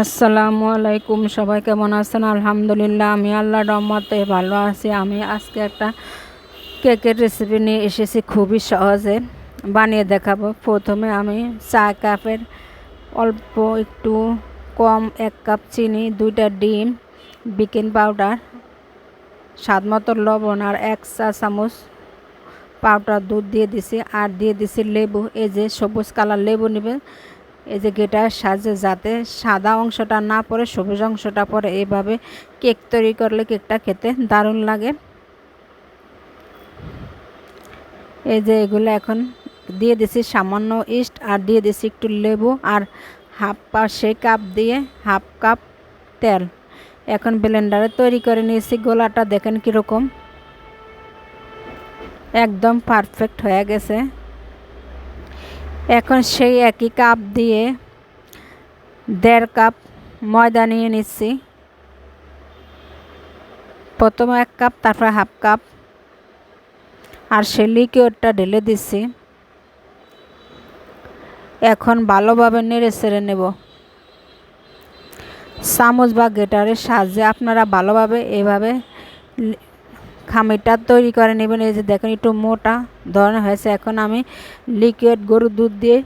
আসসালামু আলাইকুম, সবাই কেমন আছেন? আলহামদুলিল্লাহ, আমি আল্লাহ রহমতে ভালো আছি। আমি আজকে একটা কেকের রেসিপি নিয়ে এসেছি, খুবই সহজে বানিয়ে দেখাবো। প্রথমে আমি চা কাপের অল্প একটু কম এক কাপ চিনি, দুইটা ডিম, বেকিং পাউডার, স্বাদ মতো লবণ আর এক চা চামচ পাউডার দুধ দিয়ে দিছি। আর দিয়ে দিছি লেবু, এই যে সবুজ কালার লেবু নেবে এই যে গেটার সাজে যাতে সাদা অংশটা না পড়ে, সবুজ অংশটা পরে এইভাবে কেক তৈরি করলে কেকটা খেতে দারুণ লাগে। এই যে এগুলো এখন দিয়ে দিছি সামান্য ইস্ট আর দিয়ে দিছি একটু লেবু আর হাফ পা সেই কাপ দিয়ে হাফ কাপ তেল। এখন ব্লেন্ডারে তৈরি করে নিয়েছি, গোলাটা দেখেন কীরকম। একদম পারফেক্ট হয়ে গেছে। এখন সেই একই কাপ দিয়ে দেড় কাপ ময়দা নিয়ে নিচ্ছি। প্রথমে এক কাপ, তারপর হাফ কাপ। আর সে লিকুইডটা ঢেলে দিচ্ছি। এখন ভালোভাবে নেড়ে ছেড়ে নেব। চামচ বা গেটারের সাহায্যে আপনারা ভালোভাবে এভাবে খামিরটা তৈরি করে নেবেন এই যে দেখুন একটু মোটা ধরনের হয়েছে। এখন আমি লিকুইড গরুর দুধ দিয়ে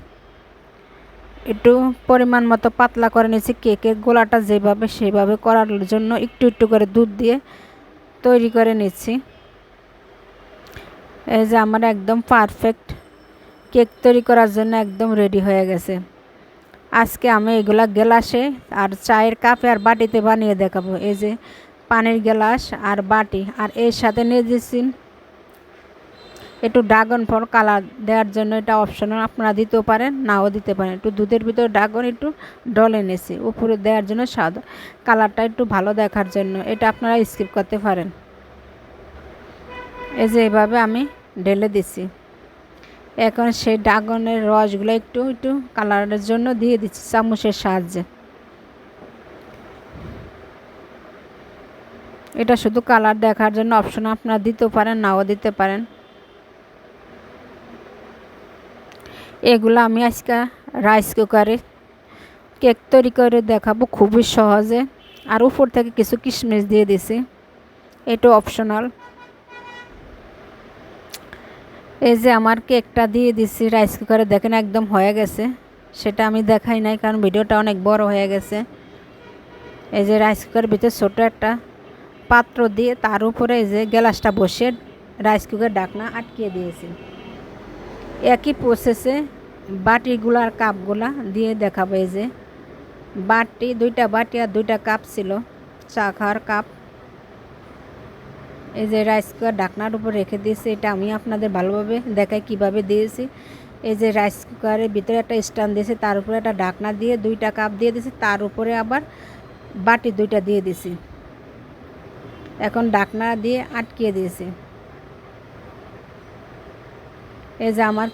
একটু পরিমাণ মতো পাতলা করে নিয়েছি। কেকের গোলাটা যেভাবে সেভাবে করার জন্য একটু একটু করে দুধ দিয়ে তৈরি করে নিচ্ছি। এই যে আমার একদম পারফেক্ট কেক তৈরি করার জন্য একদম রেডি হয়ে গেছে। আজকে আমি এগুলা গেলাসে আর চায়ের কাপে আর বাটিতে বানিয়ে দেখাবো। এই যে পানির গ্লাস আর বাটি আর এর সাথে নিয়ে দিচ্ছি একটু ড্রাগন ফল কালার দেওয়ার জন্য এটা অপশনাল আপনারা দিতেও পারেন, নাও দিতে পারেন। একটু দুধের ভিতরে ড্রাগন একটু ডলে নিয়েছি উপরে দেওয়ার জন্য সাদা কালারটা একটু ভালো দেখার জন্য, এটা আপনারা স্কিপ করতে পারেন। এই যে এভাবে আমি ঢেলে দিছি। এখন সেই ড্রাগনের রসগুলো একটু একটু কালারের জন্য দিয়ে দিচ্ছি চামচের সাহায্যে। এটা শুধু কালার দেখার জন্য অপশন আপনারা দিতে পারেন, নাও দিতে পারেন। এগুলো আমি আজকে রাইস কুকারে কেক তৈরি করে দেখাবো, খুবই সহজে। আর উপর থেকে কিছু কিশমিশ দিয়ে দিছি এটা অপশনাল এই যে আমার কেকটা দিয়ে দিছি রাইস কুকারে দেখেন একদম হয়ে গেছে। সেটা আমি দেখাই নাই, কারণ ভিডিওটা অনেক বড় হয়ে গেছে। এই যে রাইস কুকারের ভিতরে ছোটো একটা পাত্র দিয়ে তার উপরে যে গ্যালাসটা বসে রাইস কুকার ডাকনা আটকিয়ে দিয়েছি। একই প্রসেসে বাটিগুলো আর কাপগুলা দিয়ে দেখাবো এই যে। বাটি, দুইটা বাটি আর দুইটা কাপ ছিল, চা খাওয়ার কাপ। এই যে রাইস কুকার ডাকনার উপর রেখে দিয়েছি, এটা আমি আপনাদের ভালোভাবে দেখাই কীভাবে দিয়েছি। এই যে রাইস কুকারের ভিতরে একটা স্ট্যান্ড দিয়েছি, তার উপরে একটা ডাকনা দিয়ে দুইটা কাপ দিয়ে দিয়েছি, তার উপরে আবার বাটি দুইটা দিয়ে দিছি এখন ডাকনা দিয়ে আটকিয়ে দিয়েছি। এই যে আমার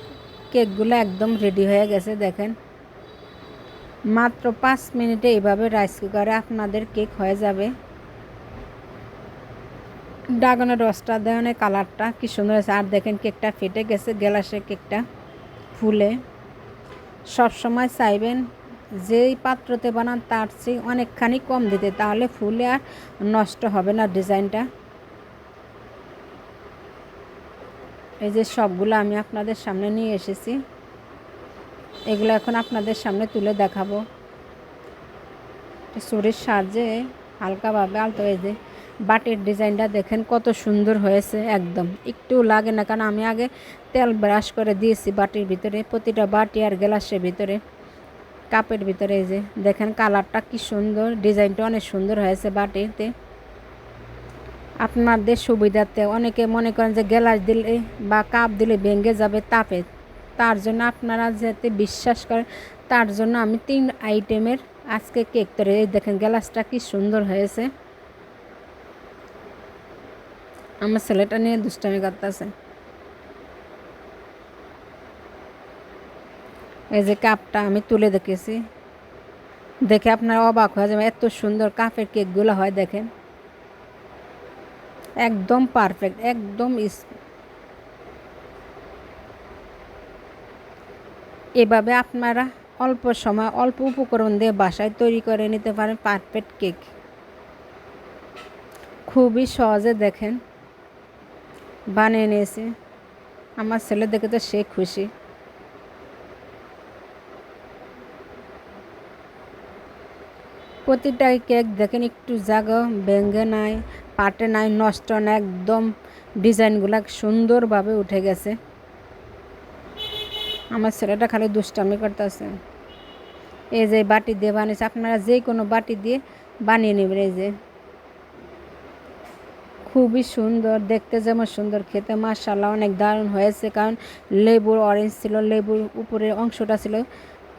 কেকগুলো একদম রেডি হয়ে গেছে, দেখেন। মাত্র পাঁচ মিনিটে এইভাবে রাইস কুকারে আপনাদের কেক হয়ে যাবে। ড্রাগনের রসটা দেওয়ানের কালারটা কি সুন্দর হয়েছে। আর দেখেন কেকটা ফেটে গেছে গ্যালাসে কেকটা ফুলে। সব সময় চাইবেন যেই পাত্রতে বানান, তার চেয়ে অনেকখানি কম দিতে, তাহলে ফুলে আর নষ্ট হবে না ডিজাইনটা। এই যে সবগুলো আমি আপনাদের সামনে নিয়ে এসেছি। এগুলো এখন আপনাদের সামনে তুলে দেখাবো। চুরির সাহায্যে হালকাভাবে আলতো এই যে বাটির ডিজাইনটা দেখেন কত সুন্দর হয়েছে একদম। একটু লাগে না, কারণ আমি আগে তেল ব্রাশ করে দিয়েছি বাটির ভিতরে, প্রতিটা বাটি আর গ্লাসের ভিতরে। কাপের ভিতরে এই যে, দেখেন কালারটা কি সুন্দর, ডিজাইনটা অনেক সুন্দর হয়েছে বাটিতে। আপনাদের সুবিধাতে অনেকে মনে করেন যে গ্লাস দিলে বা কাপ দিলে ভেঙে যাবে তাপে। তার জন্য আপনারা যাতে বিশ্বাস করেন, তার জন্য আমি তিন আইটেমের আজকে কেক তৈরি। দেখেন গ্লাসটা কি সুন্দর হয়েছে। আমার ছেলেটা নিয়ে দুষ্টামি করতেছে। এই যে কাপটা আমি তুলে দেখেছি। দেখে আপনারা অবাক হয়ে যাবে এত সুন্দর কাপের কেকগুলো হয় দেখেন। একদম পারফেক্ট একদম এভাবে আপনারা অল্প সময়, অল্প উপকরণ দিয়ে বাসায় তৈরি করে নিতে পারেন পারফেক্ট কেক খুবই সহজে দেখেন। বানিয়ে নিয়েছি। আমার ছেলে দেখে তো সে খুশি। প্রতিটা কেক দেখেন, একটু জায়গা ভেঙে নাই, পাটে নাই, নষ্ট না একদম ডিজাইনগুলো সুন্দরভাবে উঠে গেছে। আমার ছেলেটা খালি দুষ্টামি করতেছে। এই যে বাটি দিয়ে বানিয়েছে, আপনারা যে কোনো বাটি দিয়ে বানিয়ে নেবেন এই যে। খুবই সুন্দর, দেখতে যেমন সুন্দর, খেতে মার্শাল্লাহ অনেক দারুণ হয়েছে, কারণ লেবুর অরেঞ্জ ছিল, লেবুর উপরের অংশটা ছিল,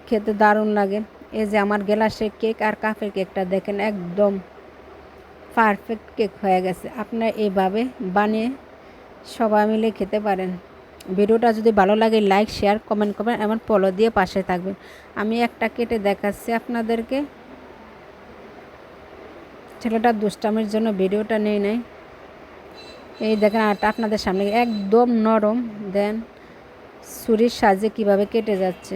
খেতে দারুণ লাগে। এই যে আমার গ্লাসের কেক আর কাফের কেকটা দেখেন একদম পারফেক্ট কেক হয়ে গেছে। আপনারা এইভাবে বানিয়ে সবাই মিলে খেতে পারেন। ভিডিওটা যদি ভালো লাগে লাইক শেয়ার কমেন্ট করবেন এবং ফলো দিয়ে পাশে থাকবেন। আমি একটা কেটে দেখাচ্ছি আপনাদেরকে। ছেলেটা দুষ্টামের জন্য ভিডিওটা নেই নাই এই দেখেন আটা আপনাদের সামনে একদম নরম। দেন ছুরির সাহায্যে কীভাবে কেটে যাচ্ছে।